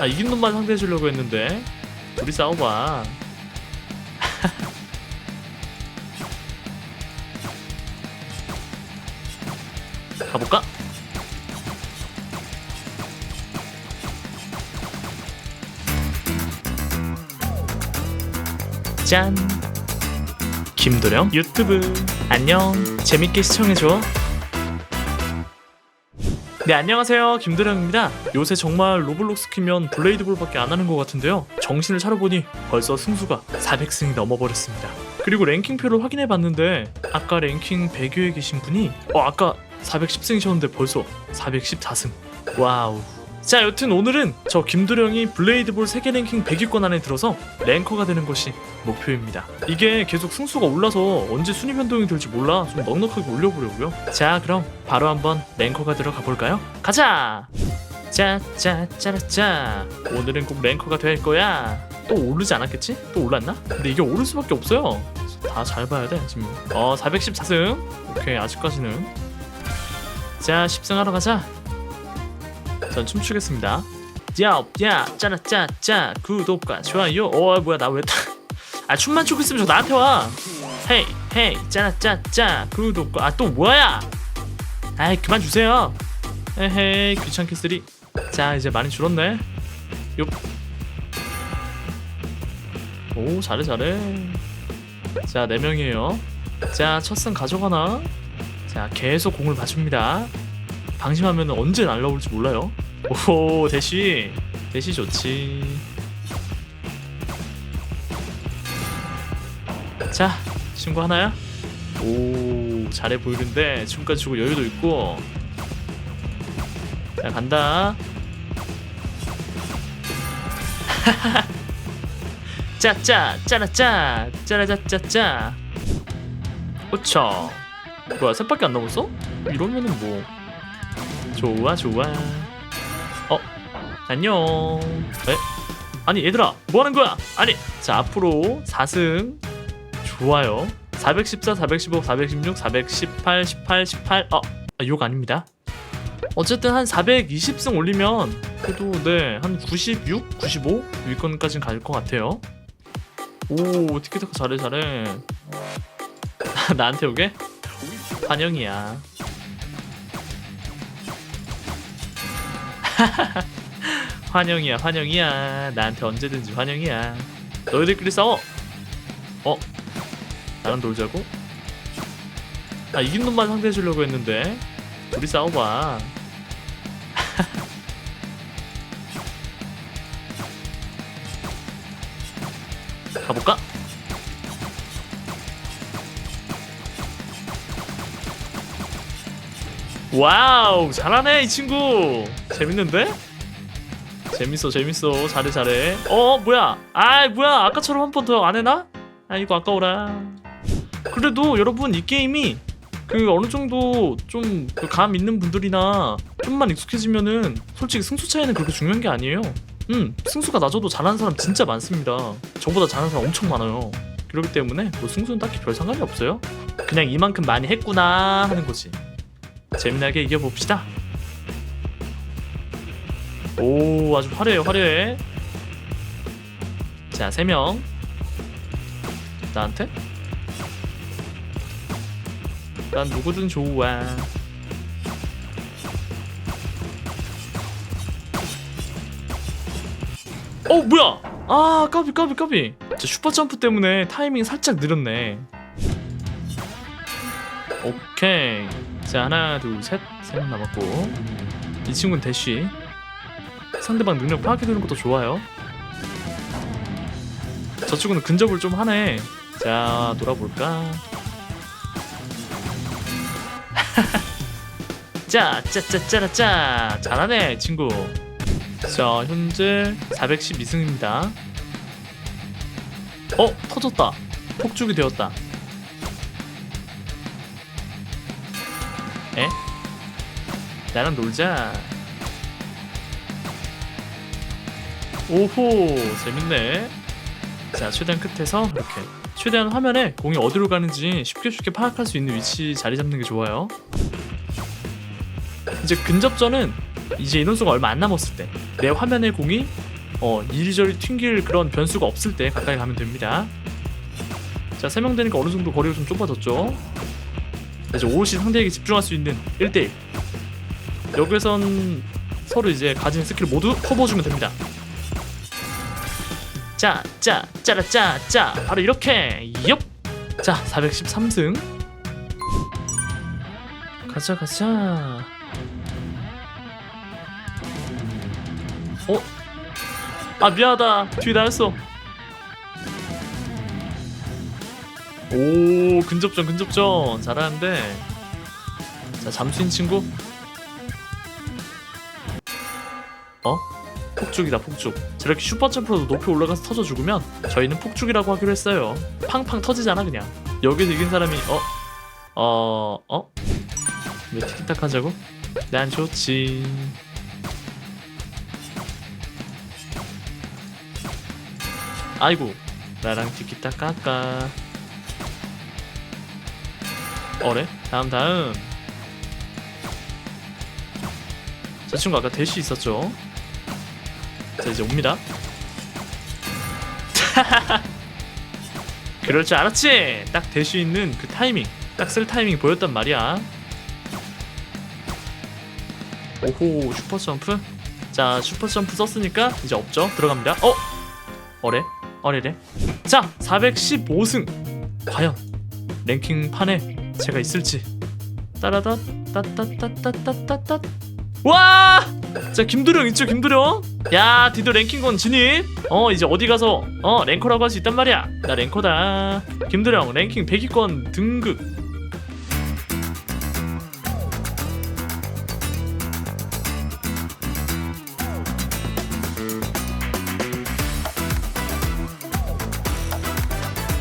아 이긴 놈만 상대해 주려고 했는데. 둘이 싸워봐. 가볼까? 짠. 김도령 유튜브. 안녕. 재밌게 시청해줘 네 안녕하세요. 김도령입니다. 요새 정말 로블록스 키면 블레이드볼밖에 안 하는 것 같은데요. 정신을 차려보니 벌써 승수가 400승이 넘어버렸습니다. 그리고 랭킹표를 확인해봤는데 아까 랭킹 100위에 계신 분이 어 아까 410승이셨는데 벌써 414승. 와우. 자 여튼 오늘은 저 김도령이 블레이드볼 세계 랭킹 100위권 안에 들어서 랭커가 되는 것이 목표입니다. 이게 계속 승수가 올라서 언제 순위 변동이 될지 몰라 좀 넉넉하게 올려보려고요. 자 그럼 바로 한번 랭커가 들어가 볼까요? 가자! 짜짜짜라짜. 오늘은 꼭 랭커가 될 거야. 또 오르지 않았겠지? 또 올랐나? 근데 이게 오를 수밖에 없어요. 다 잘 봐야 돼 지금. 어 414승. 오케이 아직까지는. 자 10승 하러 가자. 전 춤추겠습니다. 야야 짜라짜짜. 구독과 좋아요. 어 뭐야 나왜 아 춤만 추고 있으면 저 나한테 와. 헤이 헤이 짜라짜짜 구독과 아또 뭐야? 아이 그만 주세요. 에헤이 귀찮게 쓰리. 자 이제 많이 줄었네. 요. 오 잘해 잘해. 자 4명이에요. 자 첫승 가져가나? 자 계속 공을 맞춥니다. 방심하면 언제 날라올지 몰라요. 오 대시. 대시 좋지 자 친구 하나야? 오. 잘해 보이는데 춤까지 추고 여유도 있고. 자 간다. 짜짜 짜라짜. 짜라짜짜짜. 오차 뭐야 셋밖에 안 남았어? 이러면은 뭐. 좋아 좋아. 어 안녕. 에? 아니 얘들아 뭐 하는 거야? 아니 자 앞으로 4승 좋아요. 414 415 416 418 18 18 어, 아, 욕 아닙니다. 어쨌든 한 420승 올리면 그래도 네한 96, 95 위권까지는 갈 것 같아요. 오 티켓타카 잘해 잘해. 나한테 오게? 환영이야. 환영이야 환영이야. 나한테 언제든지 환영이야. 너희들끼리 싸워. 어? 나랑 놀자고? 아 이긴 놈만 상대해 주려고 했는데 둘이 싸워봐 가볼까? 와우 잘하네 이 친구 재밌는데? 재밌어 재밌어 잘해 잘해 어 뭐야 아 뭐야 아까처럼 한 번 더 안 해나? 아이고 아까워라 그래도 여러분 이 게임이 그 어느 정도 좀 감 있는 분들이나 좀만 익숙해지면은 솔직히 승수 차이는 그렇게 중요한 게 아니에요. 음 승수가 낮아도 잘하는 사람 진짜 많습니다. 저보다 잘하는 사람 엄청 많아요. 그렇기 때문에 뭐 승수는 딱히 별 상관이 없어요. 그냥 이만큼 많이 했구나 하는 거지. 재미나게 이겨봅시다. 오 아주 화려해 화려해. 자 3명. 나한테? 난 누구든 좋아. 어 뭐야? 아 까비 까비 까비. 저 슈퍼 점프 때문에 타이밍 살짝 느렸네. 오케이. 자 하나 둘셋세 명 남았고. 이 친구는 대쉬. 상대방 능력 파악해두는 것도 좋아요. 저 친구는 근접을 좀 하네. 자 놀아볼까 자 짜짜 짜라 짜. 잘하네 친구. 자 현재 412승입니다. 어 터졌다. 폭죽이 되었다. 에? 나랑 놀자. 오호 재밌네. 자 최대한 끝에서 이렇게. 최대한 화면에 공이 어디로 가는지 쉽게 쉽게 파악할 수 있는 위치 자리 잡는 게 좋아요 이제 근접전은 이제 인원수가 얼마 안 남았을 때 내 화면에 공이 어 이리저리 튕길 그런 변수가 없을 때 가까이 가면 됩니다 자 3명 되니까 어느 정도 거리가 좀 좁아졌죠 자, 이제 오롯이 상대에게 집중할 수 있는 1대1 여기선 서로 이제 가진 스킬 모두 커버주면 됩니다 짜, 짜, 짜라, 짜, 짜. 바로 이렇게. 엽. 자, 413승. 가자, 가자. 어? 아, 미안하다. 뒤에 나였어. 오, 근접전, 근접전. 잘하는데. 자, 잠수인 친구. 어? 폭죽이다 폭죽 저렇게 슈퍼점프로도 높이 올라가서 터져 죽으면 저희는 폭죽이라고 하기로 했어요 팡팡 터지잖아 그냥 여기서 이긴 사람이 어? 어? 어? 왜 티키타카 하자고? 난 좋지 아이고 나랑 티키타카 할까 어래? 다음 다음 저 친구 아까 대시 있었죠? 자 이제 옵니다. 그럴 줄 알았지. 딱될수 있는 그 타이밍, 딱 쓸 타이밍 보였단 말이야. 오호 슈퍼 점프. 자 슈퍼 점프 썼으니까 이제 없죠. 들어갑니다. 어 어래 어래래. 자 415승. 과연 랭킹 판에 제가 있을지. 따라다 따따따따따따따. 와! 자 김도령 있죠 김도령? 야 디도 랭킹권 진입 어 이제 어디 가서 어 랭커라고 할 수 있단 말이야 나 랭커다 김도령 랭킹 100위권 등극